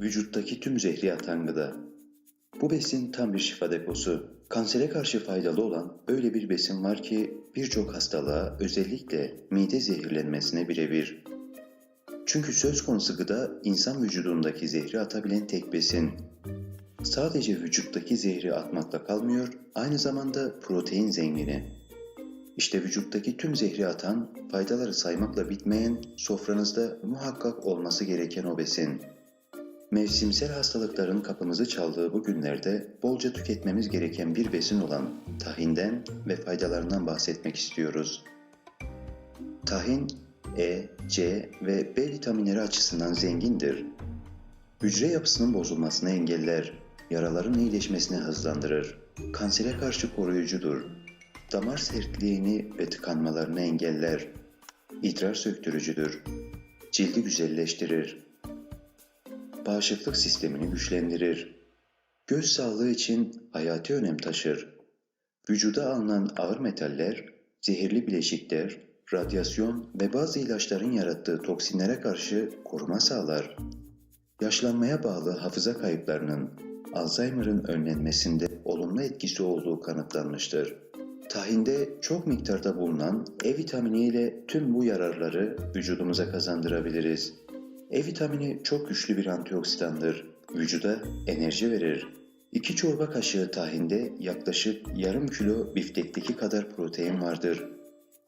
vücuttaki tüm zehri atan gıda. Bu besin tam bir şifa deposu. Kansere karşı faydalı olan öyle bir besin var ki birçok hastalığa özellikle mide zehirlenmesine birebir. Çünkü söz konusu gıda insan vücudundaki zehri atabilen tek besin. Sadece vücuttaki zehri atmakla kalmıyor, aynı zamanda protein zengini. İşte vücuttaki tüm zehri atan, faydaları saymakla bitmeyen, sofranızda muhakkak olması gereken o besin. Mevsimsel hastalıkların kapımızı çaldığı bu günlerde bolca tüketmemiz gereken bir besin olan tahinden ve faydalarından bahsetmek istiyoruz. Tahin, E, C ve B vitaminleri açısından zengindir. Hücre yapısının bozulmasını engeller, yaraların iyileşmesini hızlandırır, kansere karşı koruyucudur, damar sertliğini ve tıkanmalarını engeller, idrar söktürücüdür, cildi güzelleştirir, bağışıklık sistemini güçlendirir, göz sağlığı için hayati önem taşır, vücuda alınan ağır metaller, zehirli bileşikler, radyasyon ve bazı ilaçların yarattığı toksinlere karşı koruma sağlar. Yaşlanmaya bağlı hafıza kayıplarının Alzheimer'ın önlenmesinde olumlu etkisi olduğu kanıtlanmıştır. Tahinde çok miktarda bulunan E vitamini ile tüm bu yararları vücudumuza kazandırabiliriz. E vitamini çok güçlü bir antioksidandır. Vücuda enerji verir. 2 çorba kaşığı tahinde yaklaşık yarım kilo biftekteki kadar protein vardır.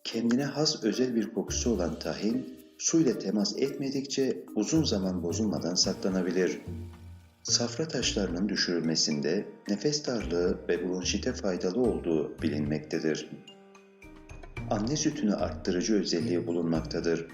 Kendine has özel bir kokusu olan tahin, su ile temas etmedikçe uzun zaman bozulmadan saklanabilir. Safra taşlarının düşürülmesinde nefes darlığı ve bronşite faydalı olduğu bilinmektedir. Anne sütünü arttırıcı özelliği bulunmaktadır.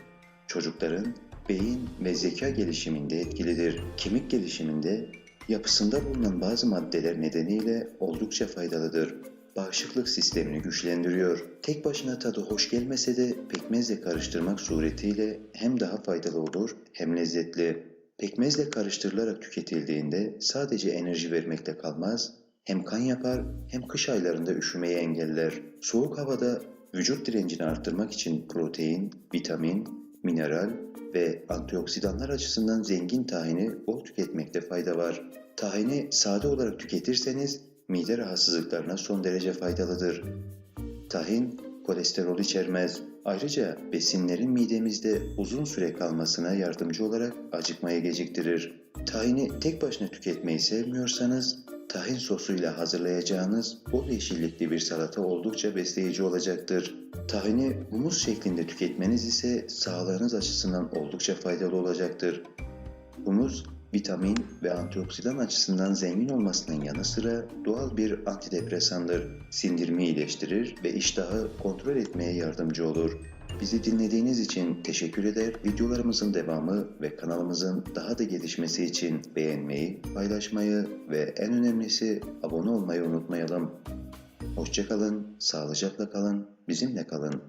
Çocukların beyin ve zeka gelişiminde etkilidir. Kemik gelişiminde yapısında bulunan bazı maddeler nedeniyle oldukça faydalıdır. Bağışıklık sistemini güçlendiriyor. Tek başına tadı hoş gelmese de pekmezle karıştırmak suretiyle hem daha faydalı olur hem lezzetli. Pekmezle karıştırılarak tüketildiğinde sadece enerji vermekle kalmaz, hem kan yapar hem kış aylarında üşümeyi engeller. Soğuk havada vücut direncini arttırmak için protein, vitamin, mineral ve antioksidanlar açısından zengin tahini bol tüketmekte fayda var. Tahini sade olarak tüketirseniz mide rahatsızlıklarına son derece faydalıdır. Tahin kolesterol içermez. Ayrıca besinlerin midemizde uzun süre kalmasına yardımcı olarak acıkmayı geciktirir. Tahini tek başına tüketmeyi sevmiyorsanız tahin sosuyla hazırlayacağınız bol yeşillikli bir salata oldukça besleyici olacaktır. Tahini humus şeklinde tüketmeniz ise sağlığınız açısından oldukça faydalı olacaktır. Humus, vitamin ve antioksidan açısından zengin olmasının yanı sıra doğal bir antidepresandır. Sindirimi iyileştirir ve iştahı kontrol etmeye yardımcı olur. Bizi dinlediğiniz için teşekkür eder. Videolarımızın devamı ve kanalımızın daha da gelişmesi için beğenmeyi, paylaşmayı ve en önemlisi abone olmayı unutmayalım. Hoşçakalın, sağlıcakla kalın, bizimle kalın.